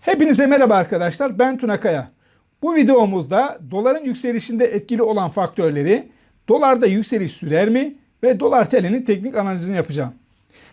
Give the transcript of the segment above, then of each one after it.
Hepinize merhaba arkadaşlar. Ben Tuna Kaya. Bu videomuzda doların yükselişinde etkili olan faktörleri, dolarda yükseliş sürer mi ve dolar TL'nin teknik analizini yapacağım.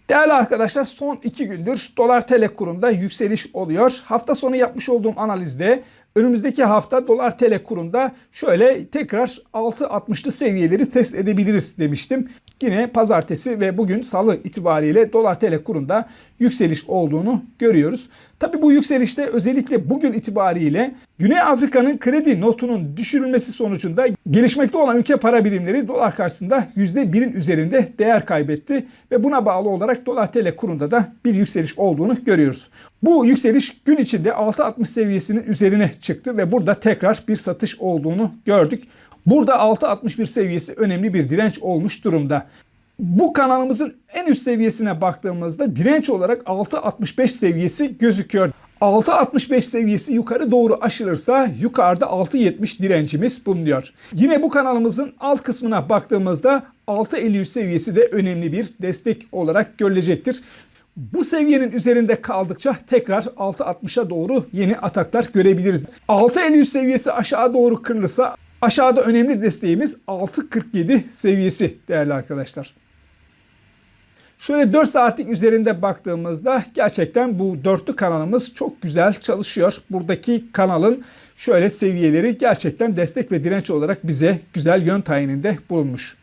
Değerli arkadaşlar son iki gündür dolar TL kurunda yükseliş oluyor. Hafta sonu yapmış olduğum analizde önümüzdeki hafta dolar TL kurunda şöyle tekrar 6.60'lı seviyeleri test edebiliriz demiştim. Yine pazartesi ve bugün salı itibariyle dolar TL kurunda yükseliş olduğunu görüyoruz. Tabi bu yükselişte özellikle bugün itibariyle Güney Afrika'nın kredi notunun düşürülmesi sonucunda gelişmekte olan ülke para birimleri dolar karşısında %1'in üzerinde değer kaybetti ve buna bağlı olarak dolar TL kurunda da bir yükseliş olduğunu görüyoruz. Bu yükseliş gün içinde 6.60 seviyesinin üzerine çıktı ve burada tekrar bir satış olduğunu gördük. Burada 6.61 seviyesi önemli bir direnç olmuş durumda. Bu kanalımızın en üst seviyesine baktığımızda direnç olarak 6.65 seviyesi gözüküyor. 6.65 seviyesi yukarı doğru aşılırsa yukarıda 6.70 direncimiz bulunuyor. Yine bu kanalımızın alt kısmına baktığımızda 6.53 seviyesi de önemli bir destek olarak görülecektir. Bu seviyenin üzerinde kaldıkça tekrar 6.60'a doğru yeni ataklar görebiliriz. 6.53 seviyesi aşağı doğru kırılırsa aşağıda önemli desteğimiz 6.47 seviyesi değerli arkadaşlar. Şöyle 4 saatlik üzerinde baktığımızda gerçekten bu dörtlü kanalımız çok güzel çalışıyor. Buradaki kanalın şöyle seviyeleri gerçekten destek ve direnç olarak bize güzel yön tayininde bulunmuş.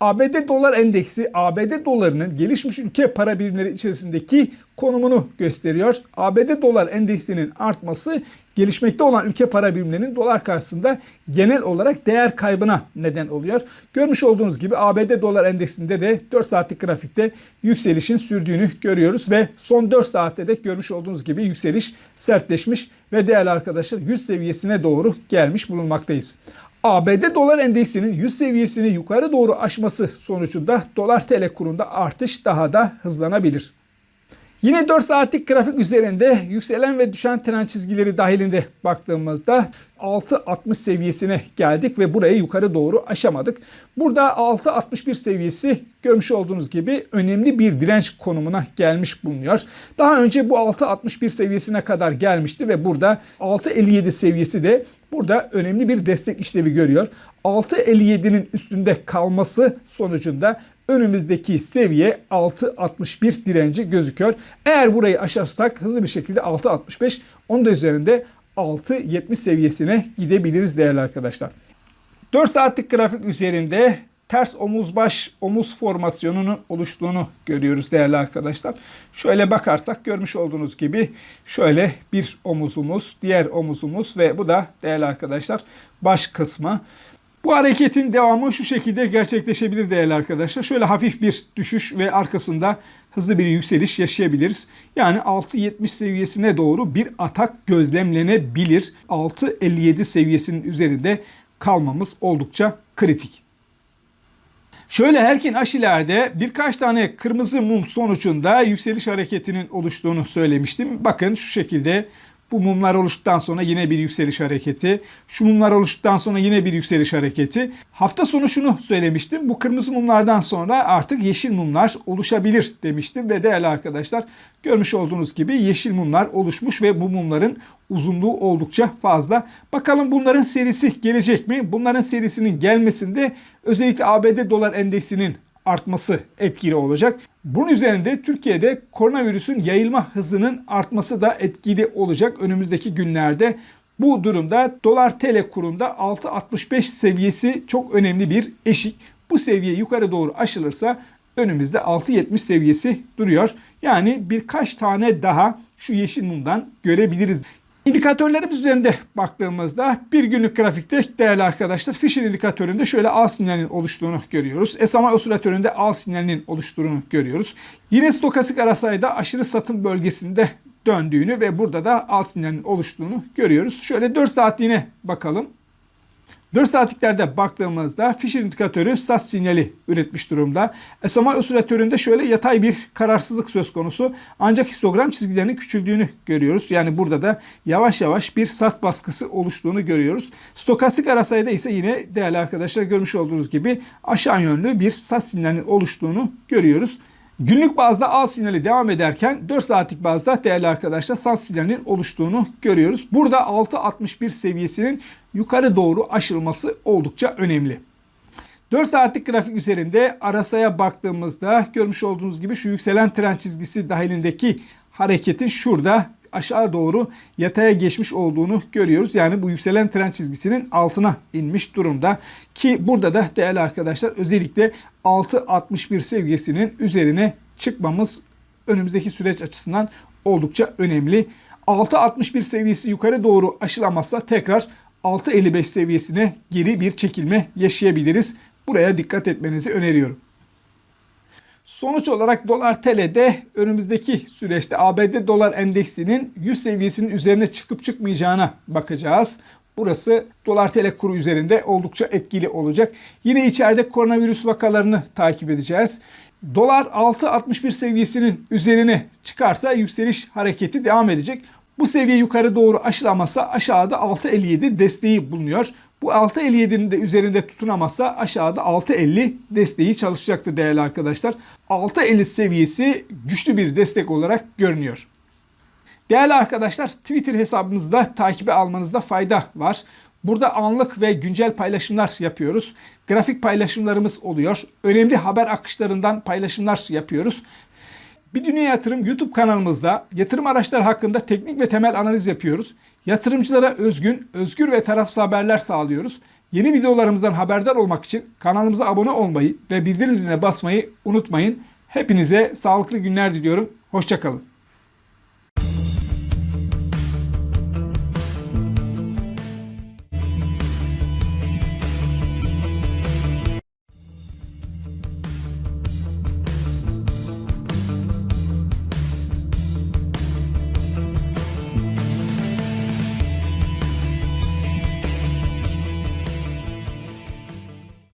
ABD dolar endeksi ABD dolarının gelişmiş ülke para birimleri içerisindeki konumunu gösteriyor. ABD dolar endeksinin artması gelişmekte olan ülke para birimlerinin dolar karşısında genel olarak değer kaybına neden oluyor. Görmüş olduğunuz gibi ABD dolar endeksinde de 4 saatlik grafikte yükselişin sürdüğünü görüyoruz ve son 4 saatte de görmüş olduğunuz gibi yükseliş sertleşmiş ve değerli arkadaşlar 100 seviyesine doğru gelmiş bulunmaktayız. ABD dolar endeksinin 100 seviyesini yukarı doğru aşması sonucunda dolar TL kurunda artış daha da hızlanabilir. Yine 4 saatlik grafik üzerinde yükselen ve düşen trend çizgileri dahilinde baktığımızda 6.60 seviyesine geldik ve burayı yukarı doğru aşamadık. Burada 6.61 seviyesi görmüş olduğunuz gibi önemli bir direnç konumuna gelmiş bulunuyor. Daha önce bu 6.61 seviyesine kadar gelmişti ve burada 6.57 seviyesi de burada önemli bir destek işlevi görüyor. 6.57'nin üstünde kalması sonucunda önümüzdeki seviye 6.61 direnci gözüküyor. Eğer burayı aşarsak hızlı bir şekilde 6.65 onun da üzerinde 6.70 seviyesine gidebiliriz değerli arkadaşlar. 4 saatlik grafik üzerinde ters omuz baş omuz formasyonunun oluştuğunu görüyoruz değerli arkadaşlar. Şöyle bakarsak görmüş olduğunuz gibi şöyle bir omuzumuz, diğer omuzumuz ve bu da değerli arkadaşlar baş kısmı. Bu hareketin devamı şu şekilde gerçekleşebilir değerli arkadaşlar. Şöyle hafif bir düşüş ve arkasında hızlı bir yükseliş yaşayabiliriz. Yani 6.70 seviyesine doğru bir atak gözlemlenebilir. 6.57 seviyesinin üzerinde kalmamız oldukça kritik. Şöyle Herkin Aşiler'de birkaç tane kırmızı mum sonucunda yükseliş hareketinin oluştuğunu söylemiştim. Bakın şu şekilde bu mumlar oluştuktan sonra yine bir yükseliş hareketi. Şu mumlar oluştuktan sonra yine bir yükseliş hareketi. Hafta sonu şunu söylemiştim. Bu kırmızı mumlardan sonra artık yeşil mumlar oluşabilir demiştim. Ve değerli arkadaşlar görmüş olduğunuz gibi yeşil mumlar oluşmuş ve bu mumların uzunluğu oldukça fazla. Bakalım bunların serisi gelecek mi? Bunların serisinin gelmesinde özellikle ABD dolar endeksinin artması etkili olacak. Bunun üzerinde Türkiye'de koronavirüsün yayılma hızının artması da etkili olacak önümüzdeki günlerde. Bu durumda dolar TL kurunda 6.65 seviyesi çok önemli bir eşik. Bu seviye yukarı doğru aşılırsa önümüzde 6.70 seviyesi duruyor. Yani birkaç tane daha şu yeşil mumdan görebiliriz. İndikatörlerimiz üzerinde baktığımızda bir günlük grafikte değerli arkadaşlar Fisher indikatöründe şöyle A sinyalinin oluştuğunu görüyoruz. SMA osilatöründe A sinyalinin oluştuğunu görüyoruz. Yine stokastik arasayda aşırı satım bölgesinde döndüğünü ve burada da A sinyalinin oluştuğunu görüyoruz. Şöyle 4 saatliğine bakalım. 4 saatliklerde baktığımızda Fisher indikatörü sat sinyali üretmiş durumda. SMA osilatöründe şöyle yatay bir kararsızlık söz konusu. Ancak histogram çizgilerinin küçüldüğünü görüyoruz. Yani burada da yavaş yavaş bir sat baskısı oluştuğunu görüyoruz. Stokastik arasayda ise yine değerli arkadaşlar görmüş olduğunuz gibi aşağı yönlü bir sat sinyalinin oluştuğunu görüyoruz. Günlük bazda A sinyali devam ederken 4 saatlik bazda değerli arkadaşlar SAS sinyalinin oluştuğunu görüyoruz. Burada 6.61 seviyesinin yukarı doğru aşılması oldukça önemli. 4 saatlik grafik üzerinde arasaya baktığımızda görmüş olduğunuz gibi şu yükselen trend çizgisi dahilindeki hareketin şurada aşağı doğru yataya geçmiş olduğunu görüyoruz. Yani bu yükselen trend çizgisinin altına inmiş durumda. Ki burada da değerli arkadaşlar özellikle 6.61 seviyesinin üzerine çıkmamız önümüzdeki süreç açısından oldukça önemli. 6.61 seviyesi yukarı doğru aşılamazsa tekrar 6.55 seviyesine geri bir çekilme yaşayabiliriz. Buraya dikkat etmenizi öneriyorum. Sonuç olarak dolar TL'de önümüzdeki süreçte ABD dolar endeksinin 100 seviyesinin üzerine çıkıp çıkmayacağına bakacağız. Burası dolar TL kuru üzerinde oldukça etkili olacak. Yine içeride koronavirüs vakalarını takip edeceğiz. Dolar 6.61 seviyesinin üzerine çıkarsa yükseliş hareketi devam edecek. Bu seviye yukarı doğru aşılamazsa aşağıda 6.57 desteği bulunuyor. Bu 6.57'nin de üzerinde tutunamazsa aşağıda 6.50 desteği çalışacaktır değerli arkadaşlar. 6.50 seviyesi güçlü bir destek olarak görünüyor. Değerli arkadaşlar Twitter hesabımızda takibe almanızda fayda var. Burada anlık ve güncel paylaşımlar yapıyoruz. Grafik paylaşımlarımız oluyor. Önemli haber akışlarından paylaşımlar yapıyoruz. Bir Dünya Yatırım YouTube kanalımızda yatırım araçları hakkında teknik ve temel analiz yapıyoruz. Yatırımcılara özgün, özgür ve tarafsız haberler sağlıyoruz. Yeni videolarımızdan haberdar olmak için kanalımıza abone olmayı ve bildirim ziline basmayı unutmayın. Hepinize sağlıklı günler diliyorum. Hoşçakalın.